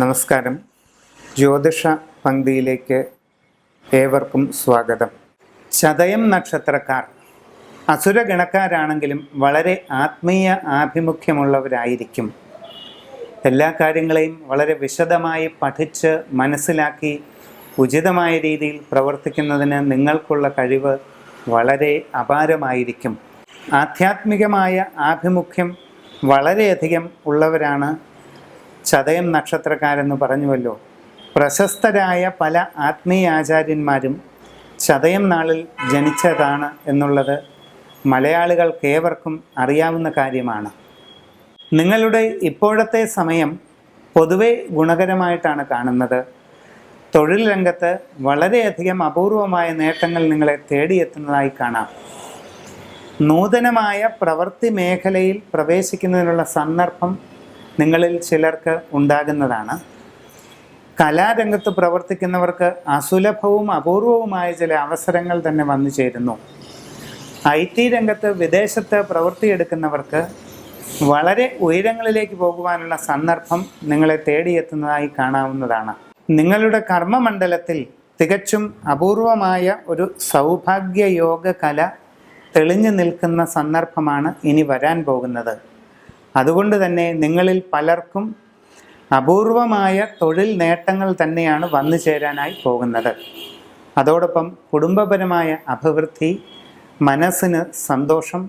നമസ്കാരം. ജ്യോതിഷ പങ്ക്തിയിലേക്ക് ഏവർക്കും സ്വാഗതം. ചതയം നക്ഷത്രക്കാർ അസുരഗണക്കാരാണെങ്കിലും വളരെ ആത്മീയ ആഭിമുഖ്യമുള്ളവരായിരിക്കും. എല്ലാ കാര്യങ്ങളെയും വളരെ വിശദമായി പഠിച്ച് മനസ്സിലാക്കി ഉചിതമായ രീതിയിൽ പ്രവർത്തിക്കുന്നതിന് നിങ്ങൾക്കുള്ള കഴിവ് വളരെ അപാരമായിരിക്കും. ആധ്യാത്മികമായ ആഭിമുഖ്യം വളരെയധികം ഉള്ളവരാണ് ചതയം നക്ഷത്രക്കാരെന്ന് പറഞ്ഞുവല്ലോ. പ്രശസ്തരായ പല ആത്മീയ ആചാര്യന്മാരും ചതയം നാളിൽ ജനിച്ചതാണ് എന്നുള്ളത് മലയാളികൾക്കേവർക്കും അറിയാവുന്ന കാര്യമാണ്. നിങ്ങളുടെ ഇപ്പോഴത്തെ സമയം പൊതുവെ ഗുണകരമായിട്ടാണ് കാണുന്നത്. തൊഴിൽ രംഗത്ത് വളരെയധികം അപൂർവമായ നേട്ടങ്ങൾ നിങ്ങളെ തേടിയെത്തുന്നതായി കാണാം. നൂതനമായ പ്രവൃത്തി മേഖലയിൽ പ്രവേശിക്കുന്നതിനുള്ള സന്ദർഭം നിങ്ങളിൽ ചിലർക്ക് ഉണ്ടാകുന്നതാണ്. കലാരംഗത്ത് പ്രവർത്തിക്കുന്നവർക്ക് അസുലഭവും അപൂർവവുമായ ചില അവസരങ്ങൾ തന്നെ വന്നു ചേരുന്നു. ഐ ടി രംഗത്ത് വിദേശത്ത് പ്രവൃത്തിയെടുക്കുന്നവർക്ക് വളരെ ഉയരങ്ങളിലേക്ക് പോകുവാനുള്ള സന്ദർഭം നിങ്ങളെ തേടിയെത്തുന്നതായി കാണാവുന്നതാണ്. നിങ്ങളുടെ കർമ്മമണ്ഡലത്തിൽ തികച്ചും അപൂർവമായ ഒരു സൗഭാഗ്യയോഗ കല തെളിഞ്ഞു നിൽക്കുന്ന സന്ദർഭമാണ് ഇനി വരാൻ പോകുന്നത്. അതുകൊണ്ട് തന്നെ നിങ്ങളിൽ പലർക്കും അപൂർവമായ തൊഴിൽ നേട്ടങ്ങൾ തന്നെയാണ് വന്നു ചേരാനായി പോകുന്നത്. അതോടൊപ്പം കുടുംബപരമായ അഭിവൃദ്ധി മനസ്സിന് സന്തോഷം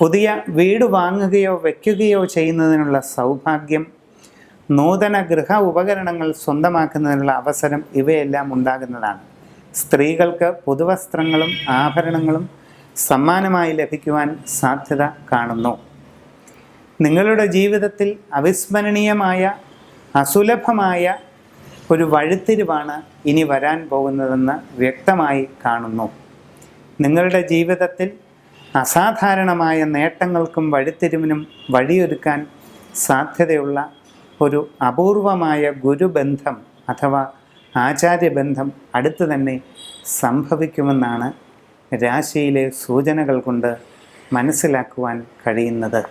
പുതിയ വീട് വാങ്ങുകയോ വയ്ക്കുകയോ ചെയ്യുന്നതിനുള്ള സൗഭാഗ്യം നൂതന ഗൃഹ ഉപകരണങ്ങൾ സ്വന്തമാക്കുന്നതിനുള്ള അവസരം ഇവയെല്ലാം ഉണ്ടാകുന്നതാണ്. സ്ത്രീകൾക്ക് പുതുവസ്ത്രങ്ങളും ആഭരണങ്ങളും സമ്മാനമായി ലഭിക്കുവാൻ സാധ്യത കാണുന്നു. നിങ്ങളുടെ ജീവിതത്തിൽ അവിസ്മരണീയമായ അസുലഭമായ ഒരു വഴിത്തിരിവാണ് ഇനി വരാൻ പോകുന്നതെന്ന് വ്യക്തമായി കാണുന്നു. നിങ്ങളുടെ ജീവിതത്തിൽ അസാധാരണമായ നേട്ടങ്ങൾക്കും വഴിത്തിരിവിനും വഴിയൊരുക്കാൻ സാധ്യതയുള്ള ഒരു അപൂർവമായ ഗുരുബന്ധം അഥവാ ആചാര്യബന്ധം അടുത്തു തന്നെ സംഭവിക്കുമെന്നാണ് രാശിയിലെ സൂചനകൾ കൊണ്ട് മനസ്സിലാക്കുവാൻ കഴിയുന്നത്.